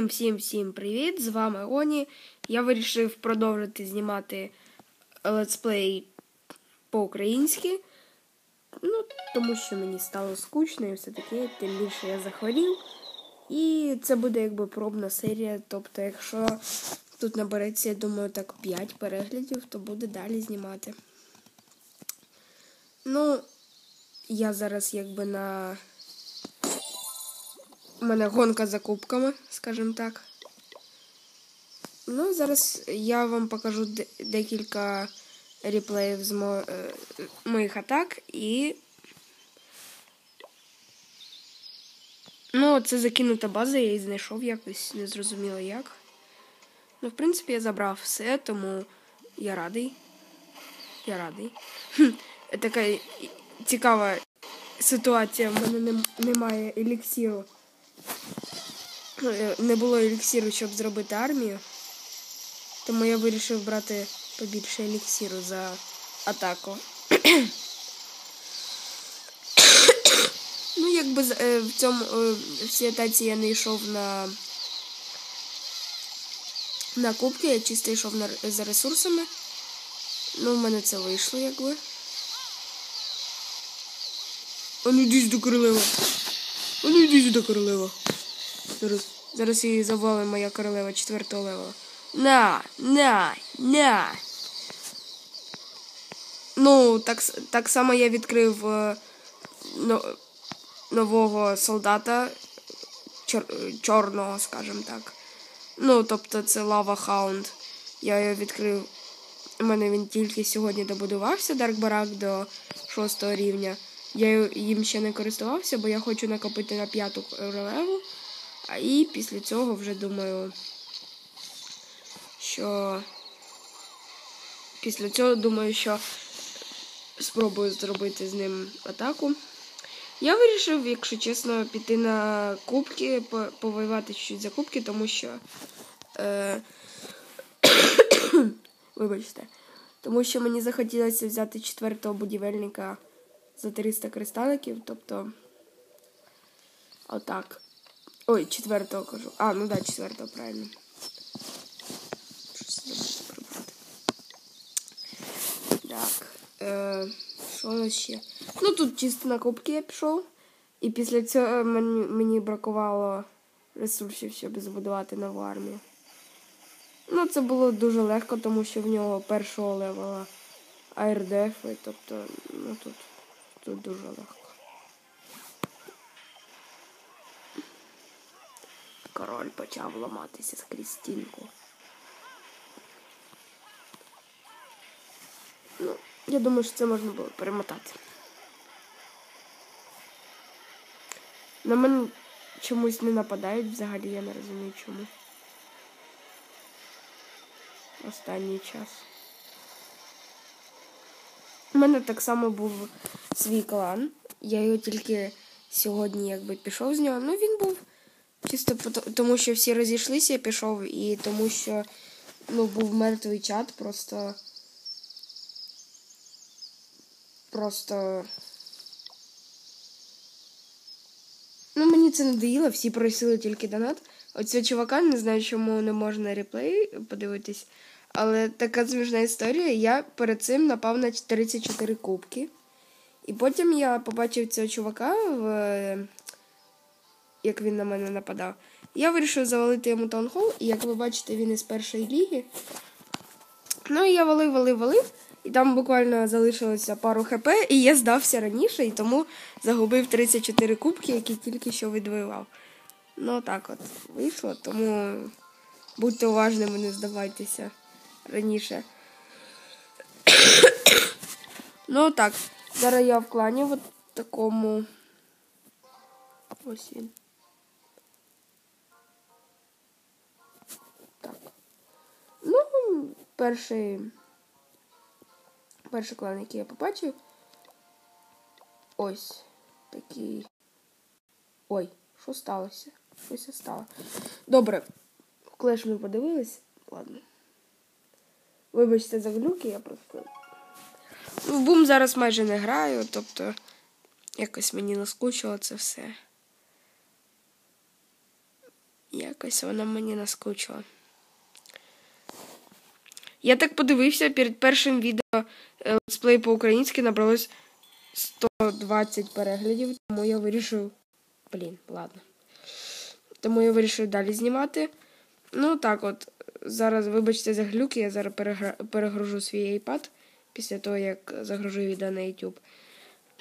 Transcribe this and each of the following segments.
Всім всім всім привіт! З вами Оні. Я вирішив продовжити знімати летсплей по-українськи. Ну, тому що мені стало скучно і все таке, тим більше я захворів. І це буде якби пробна серія. Тобто, якщо тут набереться, я думаю, так 5 переглядів, то буде далі знімати. Ну, я зараз якби на у мене гонка за кубками, скажімо так. Ну, зараз я вам покажу декілька реплеїв з мо... Е, моїх атак і. Ну, це закинута база, я її знайшов якось, не зрозуміло як. Ну, в принципі, я забрав все, тому я радий. Я радий. Така цікава ситуація. В мене немає еліксіру. Е, не було еліксіру, щоб зробити армію. Тому я вирішив брати побільше еліксіру за атаку. ну, якби е, в цьому е, в цій атаці я не йшов на на кубки, я чисто йшов на, за ресурсами. Ну, в мене це вийшло, якби. А ну йдіть до королева. А ну йдіть до королева. Зараз зараз її завалить моя королева четвертого левела. На, на, на. Ну, так так само я відкрив е, но, нового солдата чор, чорного, скажімо так. Ну, тобто це лава хаунд. Я його відкрив. У мене він тільки сьогодні добудувався Дарк Барак до 6 рівня. Я їм ще не користувався, бо я хочу накопити на п'яту королеву. А і після цього вже думаю, що після цього думаю, що спробую зробити з ним атаку. Я вирішив, якщо чесно, піти на кубки, повоювати чуть за кубки, тому що. Е... Вибачте. Тому що мені захотілося взяти четвертого будівельника за 300 кристаликів, тобто. Отак. Ой, четвертого кажу. А, ну да, четвертого, правильно. Так. Е, Що у нас ще? Ну тут чисто на кубки я пішов. І після цього мені, мені бракувало ресурсів, щоб збудувати нову армію. Ну, це було дуже легко, тому що в нього першого левела АРДФ, тобто, ну тут, тут дуже легко. Король почав ламатися скрізь стінку. Ну, я думаю, що це можна було перемотати. На мене чомусь не нападають взагалі, я не розумію чому. Останній час. У мене так само був свій клан. Я його тільки сьогодні якби пішов з нього. Ну він був Чисто тому, що всі розійшлися, я пішов, і тому що ну, був мертвий чат, просто. Просто. Ну, мені це надоїло, всі просили тільки донат. Оцього чувака не знаю, чому не можна реплей подивитись. Але така смішна історія. Я перед цим напав на 34 кубки. І потім я побачив цього чувака в як він на мене нападав. Я вирішив завалити йому таунхол, і як ви бачите, він із першої ліги. Ну і я валив, валив, валив. І там буквально залишилося пару хп, і я здався раніше, і тому загубив 34 кубки, які тільки що відвоював. Ну так от вийшло, тому будьте уважними, не здавайтеся раніше. ну так, зараз я в клані в такому. Ось він. Перший перший клан, який я побачив. Ось такий. Ой, що сталося? Щось стало. Добре, клеш ми подивились. Ладно. Вибачте за глюки, я просто. В бум зараз майже не граю, тобто якось мені наскучило це все. Якось вона мені наскучила. Я так подивився перед першим відео е, летсплей по-українськи набралось 120 переглядів, тому я вирішив. Блін, ладно. Тому я вирішив далі знімати. Ну, так от, зараз, вибачте, за глюки, я зараз перегра... перегружу свій iPad після того, як загружу відео на YouTube.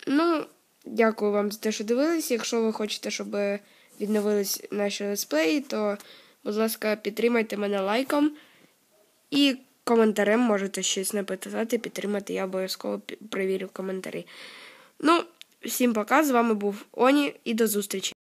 Ну, дякую вам за те, що дивились. Якщо ви хочете, щоб відновились наші летсплеї, то, будь ласка, підтримайте мене лайком і коментарем можете щось написати, підтримати. Я обов'язково перевірю коментарі. Ну, всім пока. З вами був Оні і до зустрічі.